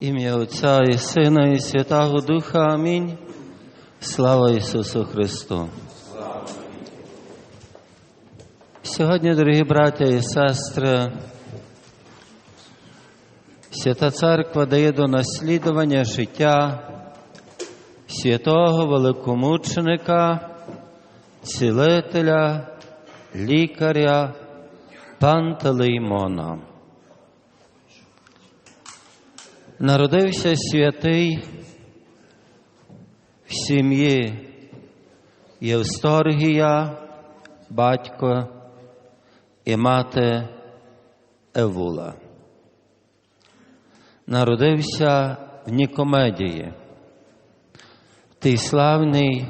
Ім'я Отця і Сина, і Святого Духа. Амінь. Слава Ісусу Христу. Сьогодні, дорогі браття і сестри, Свята Церква дає до наслідування життя святого великомученика, цілителя, лікаря Пантелеймона. Народився святий в сім'ї Євсторгія, батько і мати Евула. Народився в Нікомедії, в тій славній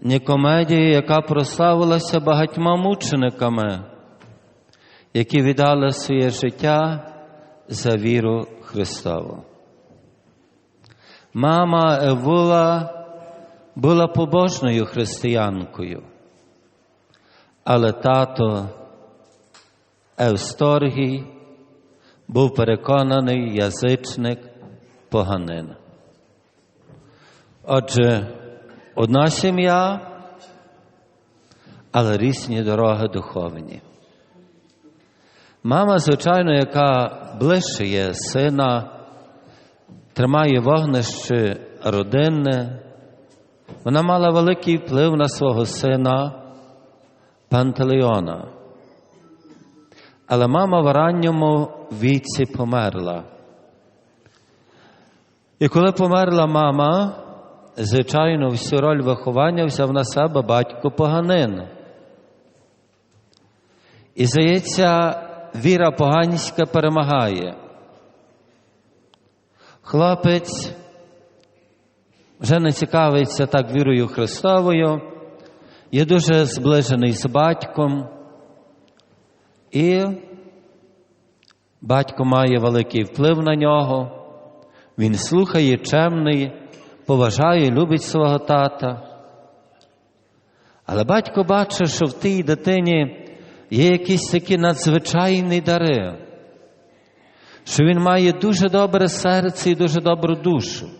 Нікомедії, яка прославилася багатьма мучениками, які віддали своє життя за віру Христову. Мама Евула була побожною християнкою, але тато Евсторгій був переконаний язичник поганин. Отже, одна сім'я, але різні дороги духовні. Мама, звичайно, яка ближче є сина, тримає вогнище родинне, вона мала великий вплив на свого сина Пантелеона. Але мама в ранньому віці померла. І коли померла мама, звичайно, всю роль виховання взяв на себе батько поганин. І здається, віра поганська перемагає. Хлопець вже не цікавиться так вірою Христовою, є дуже зближений з батьком, і батько має великий вплив на нього, він слухає чемний, поважає, любить свого тата. Але батько бачить, що в тій дитині є якісь такі надзвичайні дари, що він має дуже добре серце і дуже добру душу,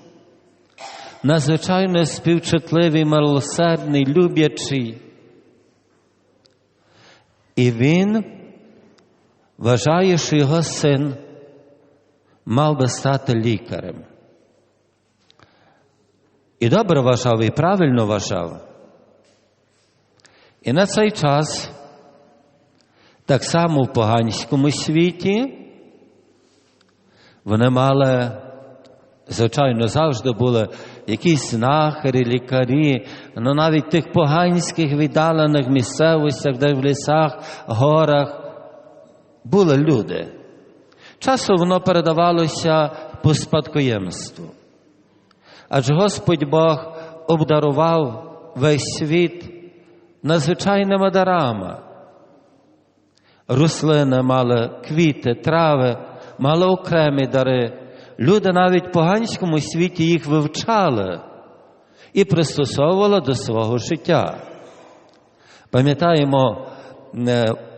надзвичайно співчутливий, милосердний, люблячий. І він вважає, що його син мав би стати лікарем. І добре вважав, і правильно вважав. І на цей час так само в поганському світі вони мали, звичайно, завжди були якісь знахарі, лікарі, ну навіть в тих поганських віддалених місцевостях, де в лісах, горах були люди. Часом воно передавалося по спадкоємству. Адже Господь Бог обдарував весь світ надзвичайними дарами. Рослини мали квіти, трави, мали окремі дари. Люди навіть в поганському світі їх вивчали і пристосовували до свого життя. Пам'ятаємо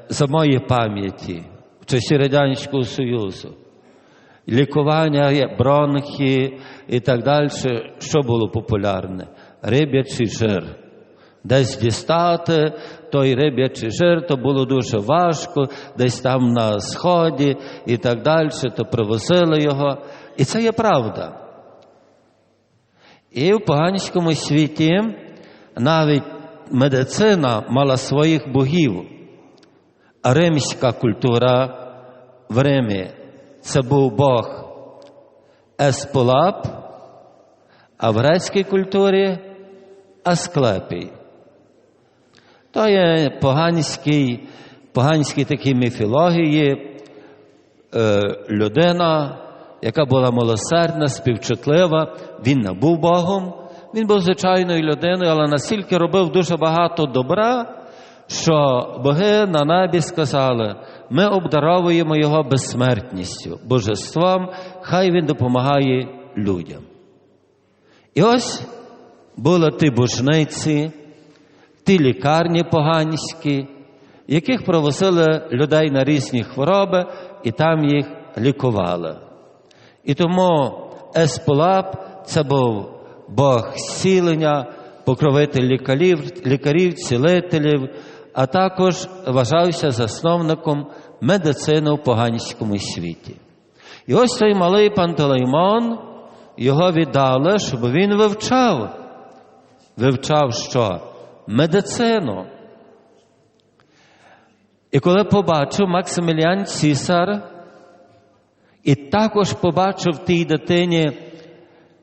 за моєї пам'яті в часі Радянського Союзу. Лікування бронхи і так далі, що було популярне? Риб'ячий жир. Десь дістати той риб'ячий жир, то було дуже важко, десь там на сході і так далі, то привозили його. І це є правда. І в поганському світі навіть медицина мала своїх богів. А римська культура в Римі це був Бог Есполап, а в грецькій культурі Асклепій. То є поганський, поганські такі міфології, е, людина, яка була милосердна, співчутлива, він не був Богом, він був звичайною людиною, але настільки робив дуже багато добра, що боги на небі сказали, ми обдаровуємо його безсмертністю, божеством, хай він допомагає людям. І ось були ті божниці, ті лікарні поганські, яких провозили людей на різні хвороби і там їх лікували. І тому Еспулап це був Бог зцілення, покровитель лікарів, лікарів, цілителів, а також вважався засновником медицини в поганському світі. І ось той малий Пантелеймон, його віддали, щоб він вивчав. Вивчав що? Медицину. І коли побачив Максиміліан Цісар, і також побачив в тій дитині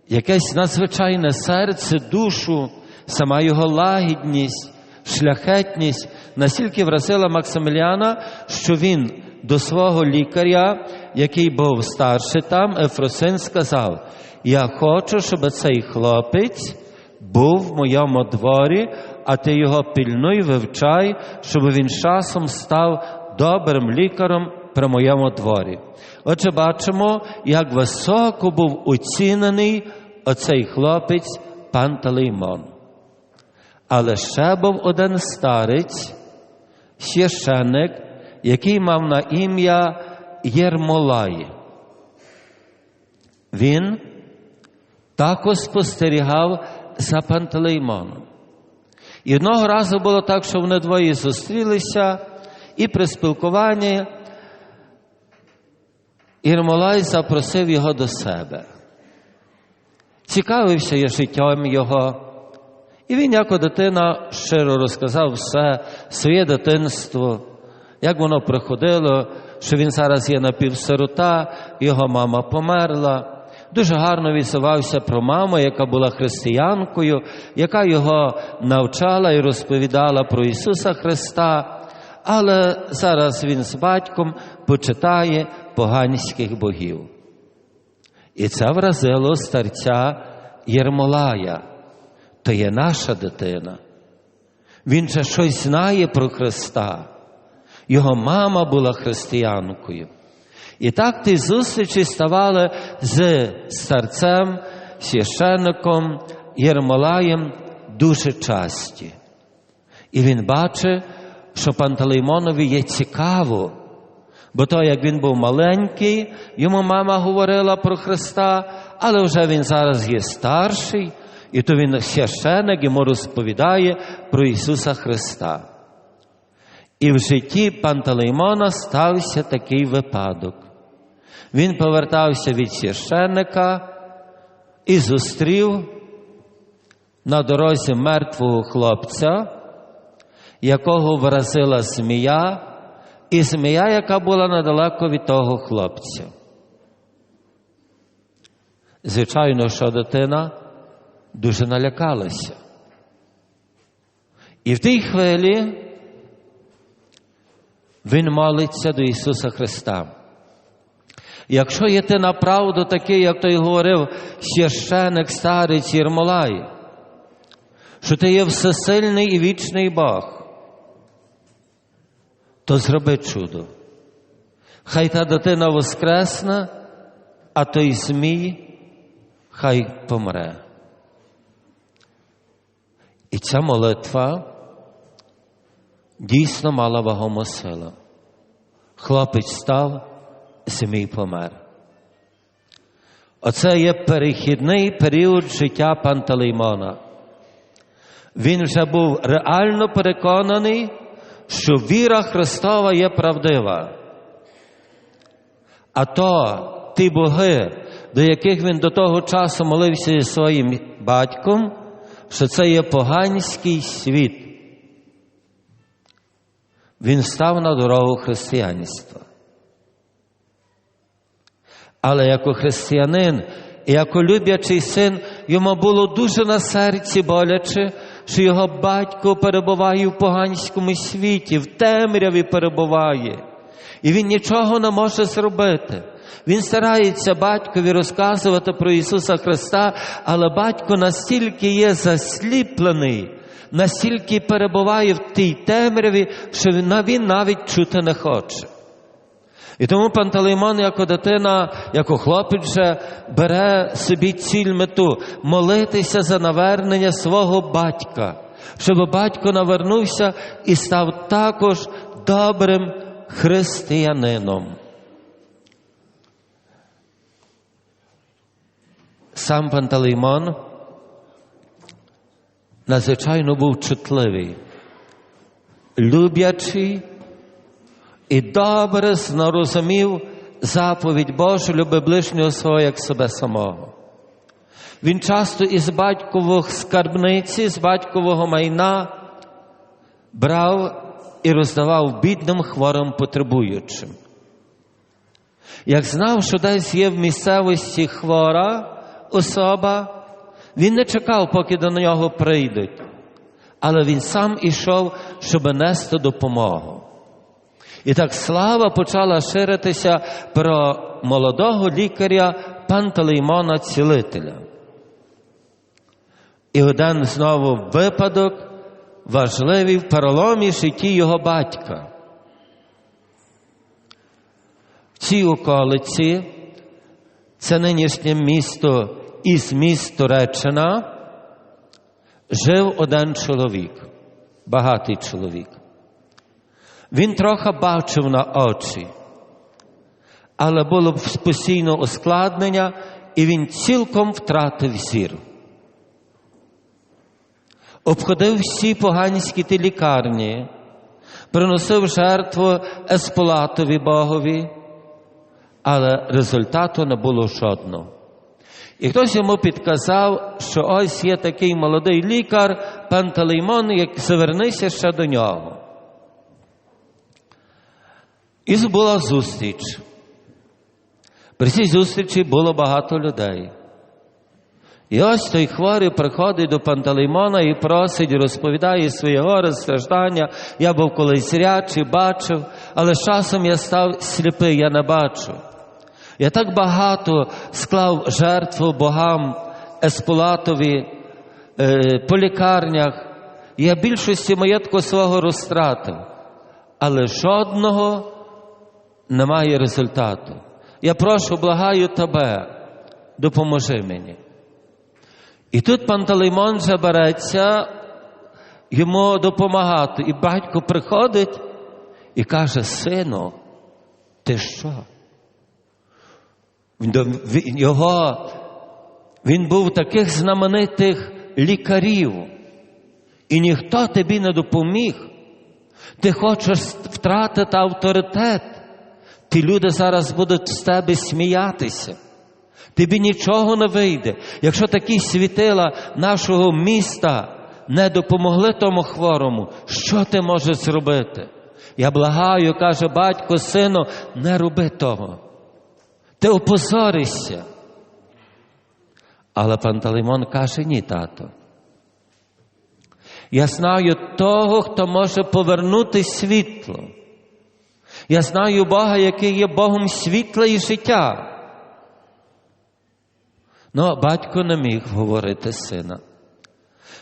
якесь надзвичайне серце, душу, сама його лагідність, шляхетність, настільки вразила Максиміліана, що він до свого лікаря, який був старший там, Ефросин, сказав: Я хочу, щоб цей хлопець був в моєму дворі, а ти його пильнуй, вивчай, щоб він часом став добрим лікарем при моєму дворі. Отже, бачимо, як високо був оцінений оцей хлопець Пантелеймон. Але ще був один старець, священник, який мав на ім'я Єрмолай. Він також спостерігав за Пантелеймоном. І одного разу було так, що вони двоє зустрілися, і при спілкуванні Єрмолай запросив його до себе. Цікавився я життям його. І він, як дитина, щиро розказав все своє дитинство, як воно приходило, що він зараз є напівсирота, його мама померла. Дуже гарно відсувався про маму, яка була християнкою, яка його навчала і розповідала про Ісуса Христа. Але зараз він з батьком почитає поганських богів. І це вразило старця Єрмолая. То є наша дитина. Він же щось знає про Христа. Його мама була християнкою. І так ті зустрічі ставали з старцем, священником Єрмолаєм дуже часті. І він бачить, що Пантелеймонові є цікаво, бо то, як він був маленький, йому мама говорила про Христа, але вже він зараз є старший, і то він священик йому розповідає про Ісуса Христа. І в житті Пантелеймона стався такий випадок. Він повертався від священника і зустрів на дорозі мертвого хлопця, якого вразила змія, і змія, яка була недалеко від того хлопця. Звичайно, що дитина дуже налякалася. І в тій хвилі він молиться до Ісуса Христа. Якщо є ти направду такий, як той говорив священик старець Єрмолай, що ти є всесильний і вічний Бог, то зроби чудо. Хай та дитина воскресне, а той змій хай помре. І ця молитва дійсно мала вагому силу. Хлопець став, змій помер. Оце є перехідний період життя Пантелеймона. Він вже був реально переконаний, що віра Христова є правдива. А то ті боги, до яких він до того часу молився зі своїм батьком, що це є поганський світ. Він став на дорогу християнства. Але як християнин і як люблячий син, йому було дуже на серці боляче, що його батько перебуває в поганському світі, в темряві перебуває, і він нічого не може зробити. Він старається батькові розказувати про Ісуса Христа, але батько настільки є засліплений, настільки перебуває в тій темряві, що він навіть чути не хоче. І тому Пантелеймон, як дитина, як хлопець вже бере собі ціль мету молитися за навернення свого батька, щоб батько навернувся і став також добрим християнином. сам Пантелеймон надзвичайно був чутливий, люблячий і добре зрозумів заповідь Божу, люби ближнього свого як себе самого. Він часто із батькових скарбниці, з батькового майна брав і роздавав бідним хворим потребуючим. Як знав, що десь є в місцевості хвора особа, він не чекав, поки до нього прийдуть, але він сам ішов, щоб нести допомогу. І так слава почала ширитися про молодого лікаря Пантелеймона Цілителя. І один знову випадок важливий в переломі житті його батька. В цій околиці це нинішнє місто із міст Туреччина, жив один чоловік, багатий чоловік. Він трохи бачив на очі, але було б постійно ускладнення, і він цілком втратив зір. Обходив всі поганські ті лікарні, приносив жертву Есполатові Богові, але результату не було жодного. І хтось йому підказав, що ось є такий молодий лікар, Пантелеймон, як завернися ще до нього. І була зустріч. При цій зустрічі було багато людей. І ось той хворий приходить до Пантелеймона і просить, розповідає свої гори, страждання. Я був колись зрячий, бачив, але часом я став сліпий, я не бачу. Я так багато склав жертву богам Есполатові е, по лікарнях. Я більшості маєтку свого розтратив, але жодного немає результату. Я прошу, благаю тебе, допоможи мені. І тут Пантелеймон вже береться йому допомагати. І батько приходить і каже: Сину, ти що? Його, він був таких знаменитих лікарів, і ніхто тобі не допоміг. Ти хочеш втратити авторитет. Ті люди зараз будуть з тебе сміятися. Тобі нічого не вийде. Якщо такі світила нашого міста не допомогли тому хворому, що ти можеш зробити? Я благаю, каже батько, сину, не роби того. Ти опозоришся. Але Пантелеймон каже, ні, тато. Я знаю того, хто може повернути світло. Я знаю Бога, який є Богом світла і життя. Ну, батько не міг говорити сина.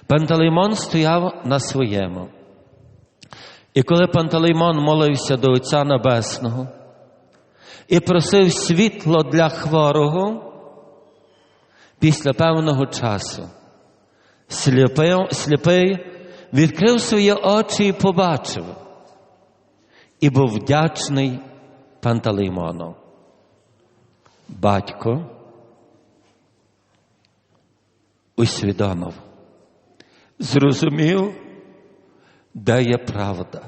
Пантелеймон стояв на своєму. І коли Пантелеймон молився до Отця Небесного і просив світло для хворого, після певного часу сліпий, сліпий відкрив свої очі і побачив, і був вдячний Пантелеймону. Батько усвідомив, зрозумів, де є правда.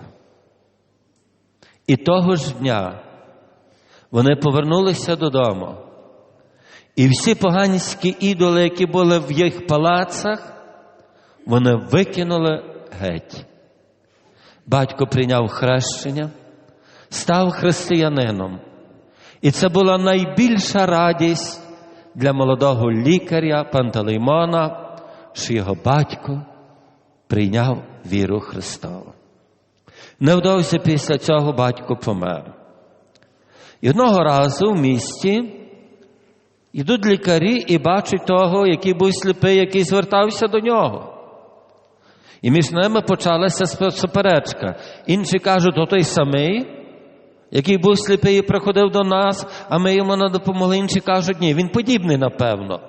І того ж дня вони повернулися додому. І всі поганські ідоли, які були в їх палацах, вони викинули геть. Батько прийняв хрещення, став християнином. І це була найбільша радість для молодого лікаря Пантелеймона, що його батько прийняв віру Христову. Невдовзі після цього батько помер. І одного разу в місті йдуть лікарі і бачать того, який був сліпий, який звертався до нього. І між ними почалася суперечка. Інші кажуть, то той самий, який був сліпий і приходив до нас, а ми йому не допомогли. Інші кажуть, ні, він подібний, напевно.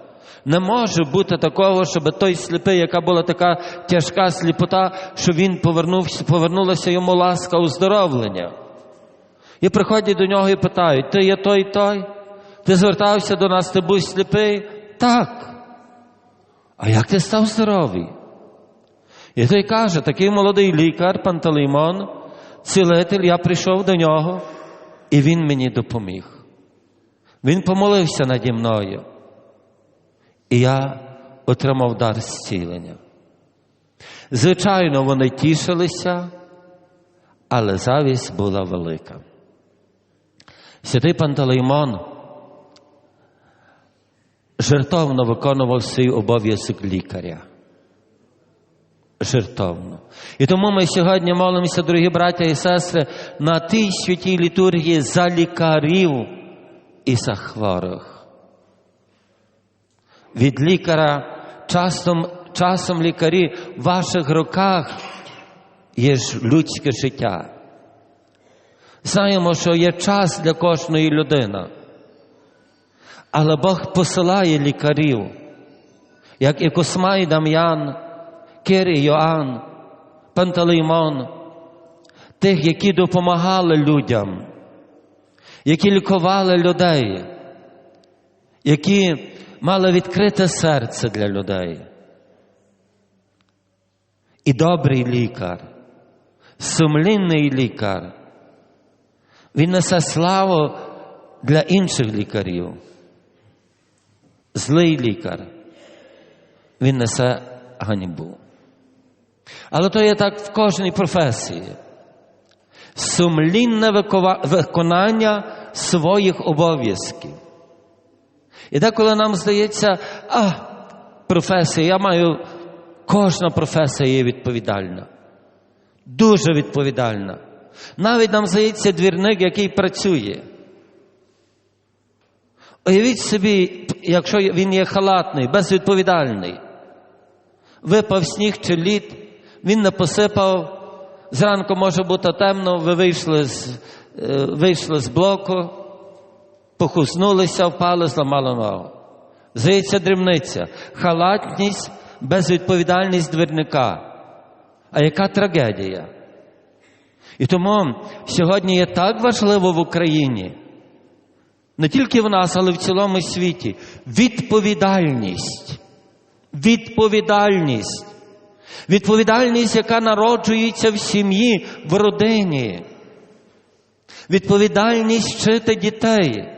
Не може бути такого, щоб той сліпий, яка була така тяжка сліпота, що він повернувся, повернулася йому ласка оздоровлення. І приходять до нього і питають: ти є той той? Ти звертався до нас, ти був сліпий? Так. А як ти став здоровий? І той каже, такий молодий лікар, Пантелеймон, цілитель, я прийшов до нього, і він мені допоміг. Він помолився наді мною, і я отримав дар зцілення. Звичайно, вони тішилися, але завість була велика. Святий Пантелеймон жертовно виконував свій обов'язок лікаря. Жертовно. І тому ми сьогодні молимося, дорогі браття і сестри, на тій святій літургії за лікарів і за хворих. Від лікаря часом, часом лікарі в ваших руках є людське життя. Знаємо, що є час для кожної людини. Але Бог посилає лікарів, як і Космай Дам'ян, Кир і Пантелеймон, тих, які допомагали людям, які лікували людей, які мали відкрите серце для людей. І добрий лікар, сумлінний лікар, він несе славу для інших лікарів. Злий лікар, він несе ганьбу. Але то є так в кожній професії. Сумлінне виконання своїх обов'язків. І деколи нам здається, а, професія, я маю, кожна професія є відповідальна. Дуже відповідальна. Навіть нам здається двірник, який працює. Уявіть собі, якщо він є халатний, безвідповідальний, випав сніг чи лід, він не посипав, зранку може бути темно, ви вийшли з, е, вийшли з блоку, похуснулися, впали, зламали ногу. Здається, дрібниця, халатність, безвідповідальність двірника. А яка трагедія? І тому сьогодні є так важливо в Україні, не тільки в нас, але в цілому світі. Відповідальність. Відповідальність. Відповідальність, яка народжується в сім'ї, в родині. Відповідальність вчити дітей.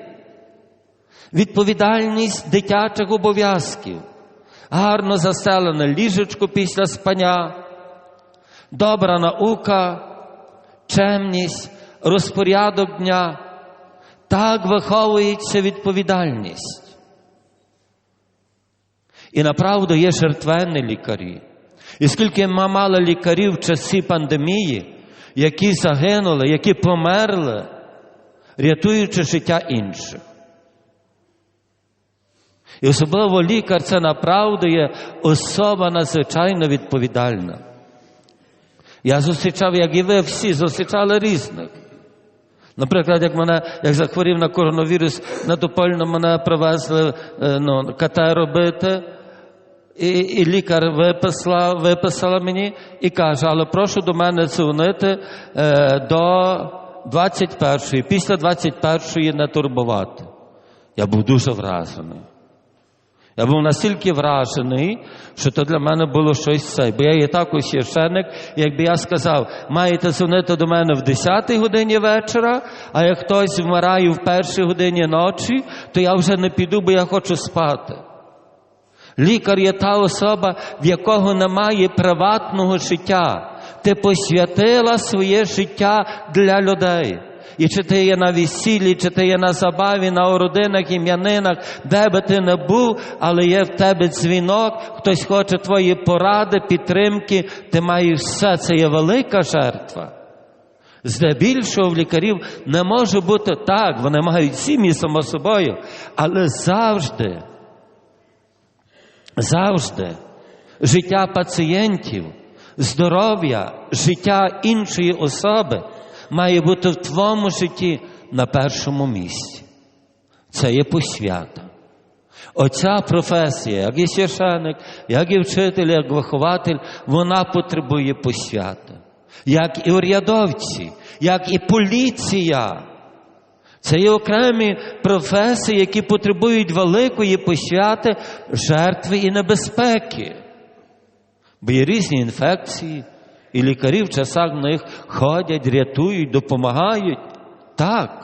Відповідальність дитячих обов'язків. Гарно застелене ліжечко після спання, добра наука, чемність, розпорядок дня. Так виховується відповідальність. І направду є жертвенні лікарі. І скільки ми мали лікарів в часі пандемії, які загинули, які померли, рятуючи життя інших. І особливо лікар це направду є особа надзвичайно відповідальна. Я зустрічав, як і ви всі, зустрічали різних. Наприклад, як мене, як захворів на коронавірус, на Топольну мене привезли ну, КТ робити, і, і лікар виписала, виписала мені і каже, але прошу до мене дзвонити е, до 21-ї, після 21-ї не турбувати. Я був дуже вражений. Я був настільки вражений, що то для мене було щось це. Бо я є також священник, якби я сказав, маєте дзвонити до мене в 10 годині вечора, а як хтось вмирає в першій годині ночі, то я вже не піду, бо я хочу спати. Лікар є та особа, в якого немає приватного життя. Ти посвятила своє життя для людей. І чи ти є на весіллі, чи ти є на забаві, на родинах, ім'янинах, де би ти не був, але є в тебе дзвінок, хтось хоче твої поради, підтримки, ти маєш все, це є велика жертва. Здебільшого в лікарів не може бути так, вони мають сім'ї само собою, але завжди, завжди життя пацієнтів, здоров'я, життя іншої особи має бути в твоєму житті на першому місці. Це є посвята. Оця професія, як і священик, як і вчитель, як вихователь, вона потребує посвяти. Як і урядовці, як і поліція. Це є окремі професії, які потребують великої посвяти, жертви і небезпеки. Бо є різні інфекції, і лікарі в часах на них ходять, рятують, допомагають. Так.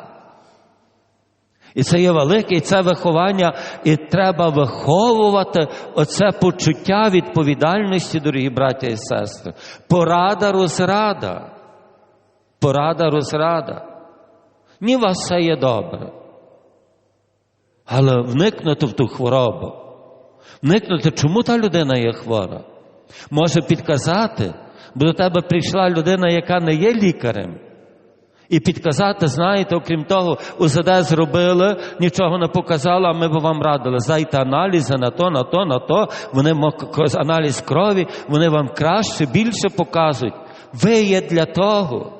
І це є велике, і це виховання, і треба виховувати оце почуття відповідальності, дорогі браття і сестри. Порада розрада. Порада розрада. Ні, у вас все є добре. Але вникнути в ту хворобу, вникнути, чому та людина є хвора, може підказати, бо до тебе прийшла людина, яка не є лікарем. І підказати, знаєте, окрім того, УЗД зробили, нічого не показали, а ми б вам радили. Здайте аналізи на то, на то, на то. Вони аналіз крові, вони вам краще, більше показують. Ви є для того.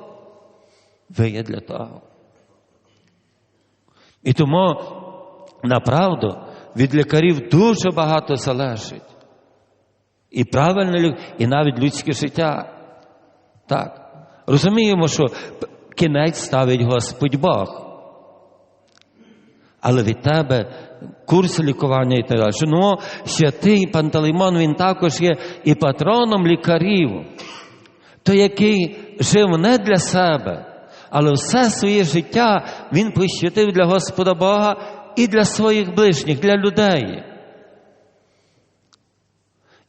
Ви є для того. І тому, направду, від лікарів дуже багато залежить. І правильне і навіть людське життя. Так. Розуміємо, що кінець ставить Господь Бог. Але від тебе курс лікування і так далі. Ну, святий Пантелеймон, він також є і патроном лікарів, той, який жив не для себе, але все своє життя він посвятив для Господа Бога і для своїх ближніх, для людей.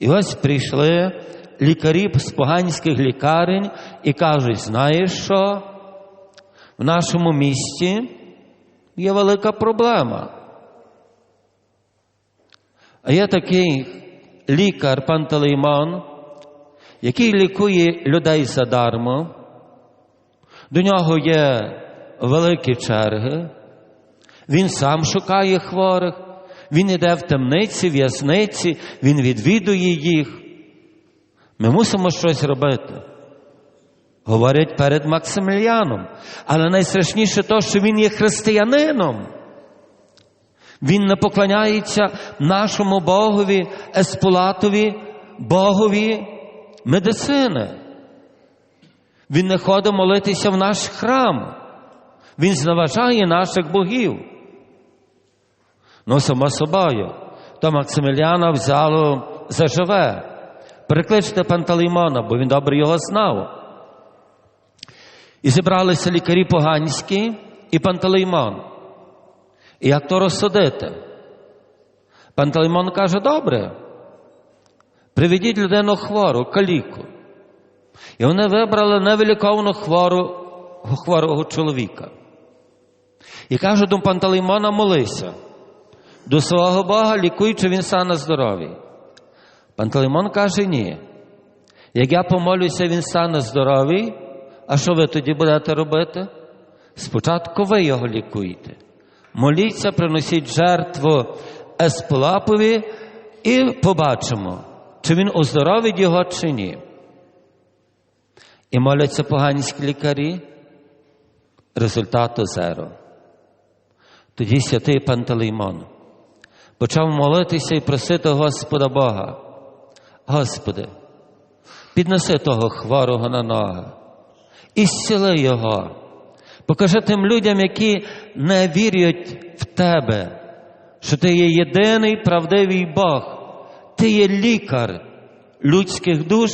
І ось прийшли лікарі з поганських лікарень і кажуть: знаєш що? В нашому місті є велика проблема. А є такий лікар Пантелеймон, який лікує людей задармо. До нього є великі черги. Він сам шукає хворих, він йде в темниці, в'язниці, він відвідує їх. Ми мусимо щось робити. Говорять перед Максиміліаном. Але найстрашніше то, що він є християнином. Він не поклоняється нашому Богові, Еспулатові, Богові медицини. Він не ходить молитися в наш храм. Він зневажає наших богів. Ну, само собою, то Максиміліана взяло заживе. Перекличте Пантелеймона, бо він добре його знав. І зібралися лікарі поганські і Пантелеймон. І як то розсудити? Пантелеймон каже: добре, приведіть людину хвору, каліку. І вони вибрали невиліковну хвору, хворого чоловіка. І каже до Пантелеймона, молися. До свого Бога лікуй, чи він стане здоровий. Пантелеймон каже, ні. Як я помолюся, він стане здоровий, а що ви тоді будете робити? Спочатку ви його лікуєте. Моліться, приносіть жертву Еспулапові і побачимо, чи він оздоровить його, чи ні. І моляться поганські лікарі. Результату зеро. Тоді святий Пантелеймон почав молитися і просити Господа Бога. Господи, піднеси того хворого на ноги і зціли його. Покажи тим людям, які не вірять в Тебе, що Ти є єдиний правдивий Бог, Ти є лікар людських душ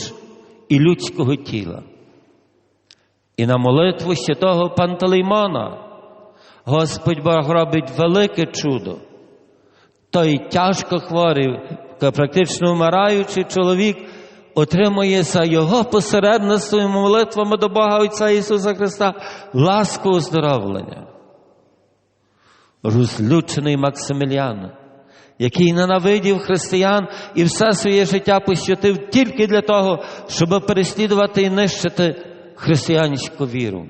і людського тіла. І на молитву святого Пантелеймона Господь Бог робить велике чудо. Той тяжко хворий, практично вмираючий чоловік отримує за його посередництвом і молитвами до Бога Отця Ісуса Христа ласку оздоровлення. Розлючений Максиміліан, який ненавидів християн і все своє життя посвятив тільки для того, щоб переслідувати і нищити християнську віру.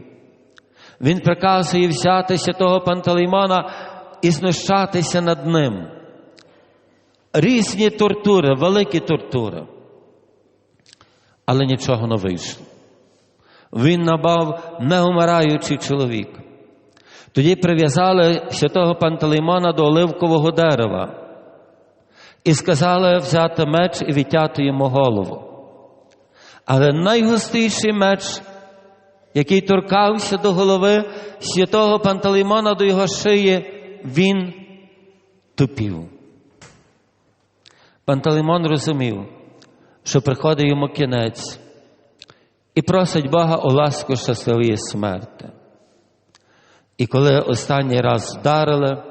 Він приказує взяти святого Пантелеймона і знущатися над ним. Різні тортури, великі тортури. Але нічого не вийшло. Він набав неумираючий чоловік. Тоді прив'язали святого Пантелеймона до оливкового дерева і сказали взяти меч і відтяти йому голову. Але найгустіший меч який торкався до голови святого Пантелеймона до його шиї, він тупів. Пантелеймон розумів, що приходить йому кінець і просить Бога у ласку щасливої смерти. І коли останній раз вдарили,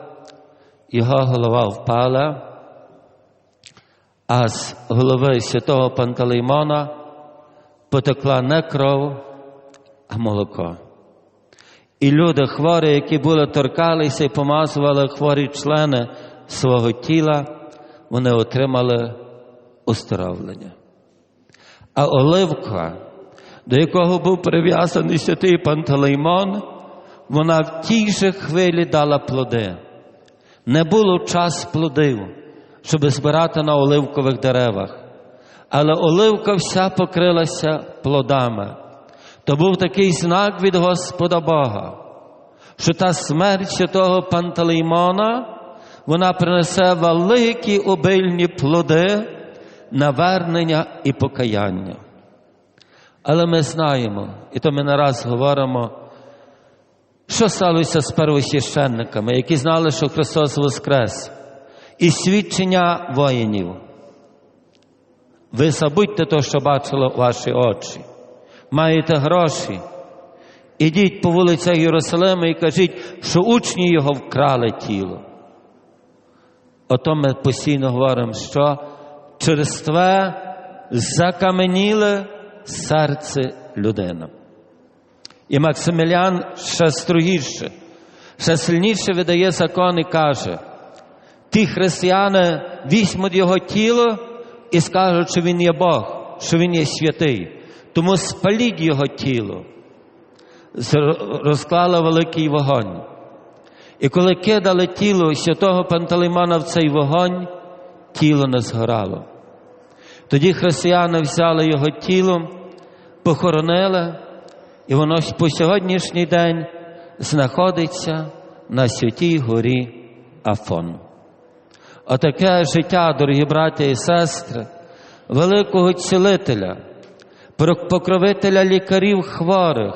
його голова впала, а з голови святого Пантелеймона потекла не кров, а молоко. І люди хворі, які були торкалися і помазували хворі члени свого тіла, вони отримали оздоровлення. А оливка, до якого був прив'язаний святий Пантелеймон, вона в тій же хвилі дала плоди. Не було час плодив, щоб збирати на оливкових деревах, але оливка вся покрилася плодами. То був такий знак від Господа Бога, що та смерть святого Пантелеймона, вона принесе великі обильні плоди, навернення і покаяння. Але ми знаємо, і то ми не раз говоримо, що сталося з первосвященниками, які знали, що Христос Воскрес, і свідчення воїнів. Ви забудьте те, що бачили ваші очі. Маєте гроші. Ідіть по вулицях Єрусалима і кажіть, що учні його вкрали тіло. Ото ми постійно говоримо, що через те закаменіле серце людини. І Максимілян ще строгіше, ще сильніше видає закон і каже, ті християни візьмуть його тіло і скажуть, що він є Бог, що він є святий. Тому спаліть його тіло. Розклали великий вогонь. І коли кидали тіло святого Пантелеймона в цей вогонь, тіло не згорало. Тоді християни взяли його тіло, похоронили, і воно по сьогоднішній день знаходиться на святій горі Афон. Отаке життя, дорогі браття і сестри, великого цілителя, покровителя лікарів хворих,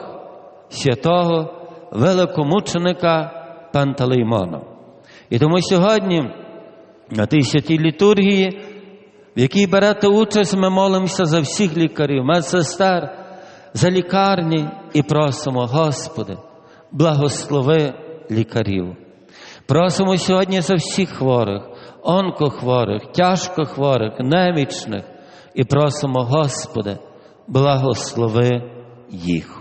святого великомученика Пантелеймона. І тому сьогодні на тій святій літургії, в якій берете участь, ми молимося за всіх лікарів, медсестер, за лікарні і просимо, Господи, благослови лікарів. Просимо сьогодні за всіх хворих, онкохворих, тяжкохворих, немічних і просимо, Господи, благослови їх.